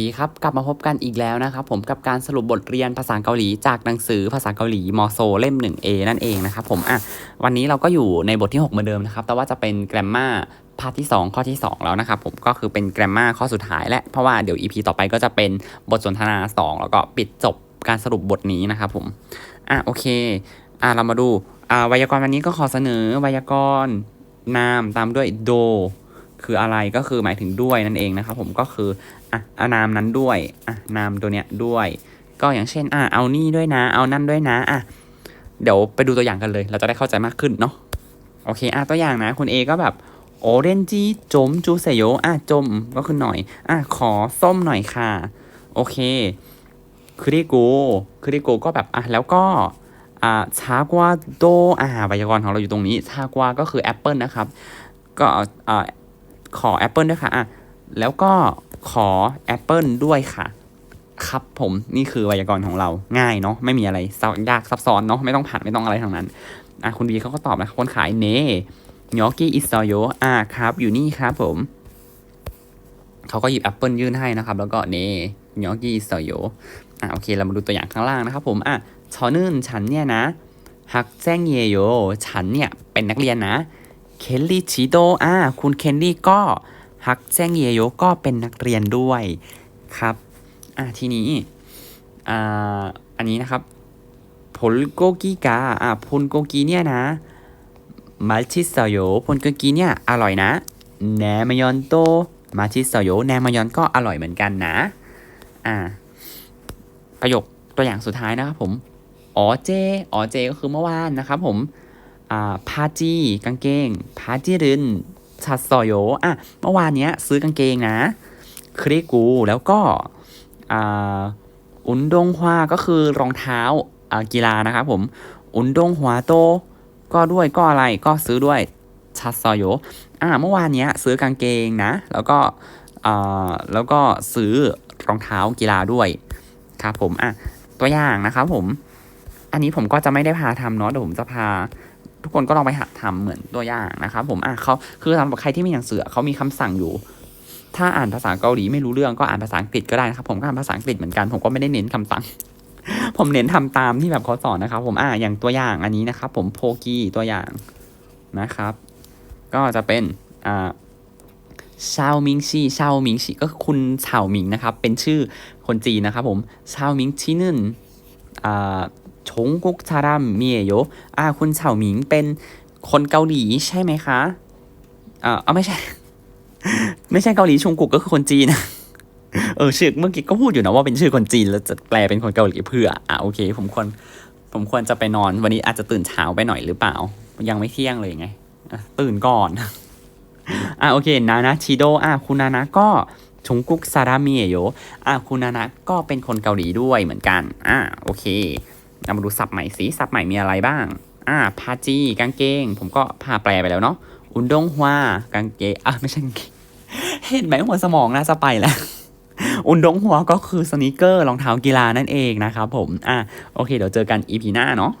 ดีครับกลับมาพบกันอีกแล้วนะครับผมกับการสรุปบทเรียนภาษาเกาหลีจากหนังสือภาษาเกาหลีมอโซเล่ม 1A นั่นเองนะครับผมอะวันนี้เราก็อยู่ในบทที่ 6 เหมือนเดิมนะครับ แต่ว่าจะเป็นแกรมมาพาร์ทที่ 2 ข้อที่ 2 แล้วนะครับผมก็คือเป็นแกรมมาข้อสุดท้ายและเพราะว่าเดี๋ยว EP ต่อไปก็จะเป็นบทสนทนา 2 แล้วก็ปิดจบการสรุปบทนี้นะครับผมอะโอเคอะเรามาดูอ่าไวยากรณ์วันนี้ก็ขอเสนอไวยากรณ์นามตามด้วยโด คืออะไรก็คือหมายถึงด้วยนั่นเองนะครับผมก็คืออะนามนั้นด้วยอะนามตัวเนี้ยด้วย ก็อย่างเช่นอะเอานี่ด้วยนะ เอานั่นด้วยนะอะเดี๋ยวไปดูตัวอย่างกันเลย เราจะได้เข้าใจมากขึ้นเนาะโอเคอะตัวอย่างนะคุณเอก็แบบโอเรนจิจมจูเซโยอะจมก็คือหน่อยอะขอส้มหน่อยค่ะ โอเคคริโกคริโกก็แบบอะแล้วก็อ่าชากวาโดอ่าไวยากรณ์ของเราอยู่ตรงนี้ชากวาก็คือแอปเปิลนะครับ ก็อ่า ขอแอปเปิลด้วยค่ะอะแล้วก็ขอแอปเปิลด้วยค่ะ ครับผมนี่คือไวยากรณ์ของเราง่ายเนาะไม่มีอะไรซับยากซับซ้อนเนาะไม่ต้องผ่านไม่ต้องอะไรทั้งนั้นอะคุณบีเขาก็ตอบนะครับคนขายเนยอกี้อิสโยอะครับ อยู่นี่ครับผมเขาก็หยิบแอปเปิลยื่นให้นะครับ แล้วก็เนยอกี้อิสโยอะโอเคเรามาดูตัวอย่างข้างล่างนะครับผมอะชอนื่นฉันเนี่ยนะฮักแจ้งเยโย ฉันเนี่ยเป็นนักเรียนนะ เคนลี่ชิโดอ่าคุณเคนลี่ก็ฮักแจ้งเยโยก็เป็นนักเรียนด้วยครับอ่าทีนี้อ่าอันนี้นะครับผลโกกีกาอ่าพลโกกีเนี่ยนะมาชิสโยพลโกกีเนี่ยอร่อยนะแหนมยอนโตมาชิสโยแหนมยอนก็อร่อยเหมือนกันนะอ่าประโยคตัวอย่างสุดท้ายนะครับผมอ๋อเจอ๋อเจก็คือเมื่อวานนะครับผม อ่าพาจีกางเกงพาจีรินชัดซอโยอะเมื่อวานเนี้ยซื้อกางเกงนะคริกูแล้วก็อ่าอุนดงฮวาก็คือรองเท้าอ่ากีฬานะครับผมอุนดงฮวาโต ก็ด้วยก็อะไรก็ซื้อด้วยชัดซอโยอ่าเมื่อวานเนี้ยซื้อกางเกงนะ แล้วก็อ่าแล้วก็ซื้อรองเท้ากีฬาด้วยครับผมอะตัวอย่างนะครับผม อันนี้ผมก็จะไม่ได้พาทำเนาะเดี๋ยวผมจะพา ทุกคนก็ลองไปหัดทำเหมือนตัวอย่างนะครับผมอะเขาคือสำหรับใครที่มีหนังสือเขามีคำสั่งอยู่ ถ้าอ่านภาษาเกาหลีไม่รู้เรื่องก็อ่านภาษาอังกฤษก็ได้นะครับผมก็อ่านภาษาอังกฤษเหมือนกันผมก็ไม่ได้เน้นคำสั่ง ผมเน้นทำตามที่แบบเขาสอนนะครับ ผมอะอย่างตัวอย่างอันนี้นะครับผมโพกี้ตัวอย่างนะครับ ก็จะเป็นอ่าเชามิงชีเชามิงชีก็คือคุณชามิงนะครับ เป็นชื่อคนจีนนะครับผมเชามิงชีนึนอ่า ชงกุกชารามเมียโยอ่าคุณเฉาหมิงเป็นคนเกาหลีใช่ไหมคะอ่าเอาไม่ใช่ ไม่ใช่เกาหลีชงกุกก็คือคนจีนเออชื่อเมื่อกี้ก็พูดอยู่นะว่าเป็นชื่อคนจีนแล้วจะแปลเป็นคนเกาหลีเพื่ออะโอเค ผมควรผมควรจะไปนอนวันนี้อาจจะตื่นเช้าไปหน่อยหรือเปล่า ยังไม่เที่ยงเลยไงตื่นก่อนอะโอเคนานะชิโดอะคุณนานะก็ชงกุกซารามิเอโยอะคุณนานะก็เป็นคนเกาหลีด้วยเหมือนกันอะโอเค เอามาดูศัพท์ใหม่สิศัพท์ใหม่มีอะไรบ้าง อ่าพาจีกางเกง ผมก็พาแปลไปแล้วเนาะอุนดงฮวากางเกงอะไม่ใช่กางเกงเห็นไหมหัวสมองน่าจะไปแล้วอุนดงหัวก็คือสนิเกอร์รองเท้ากีฬานั่นเองนะครับผม อะโอเค เดี๋ยวเจอกันอีพีหน้าเนาะ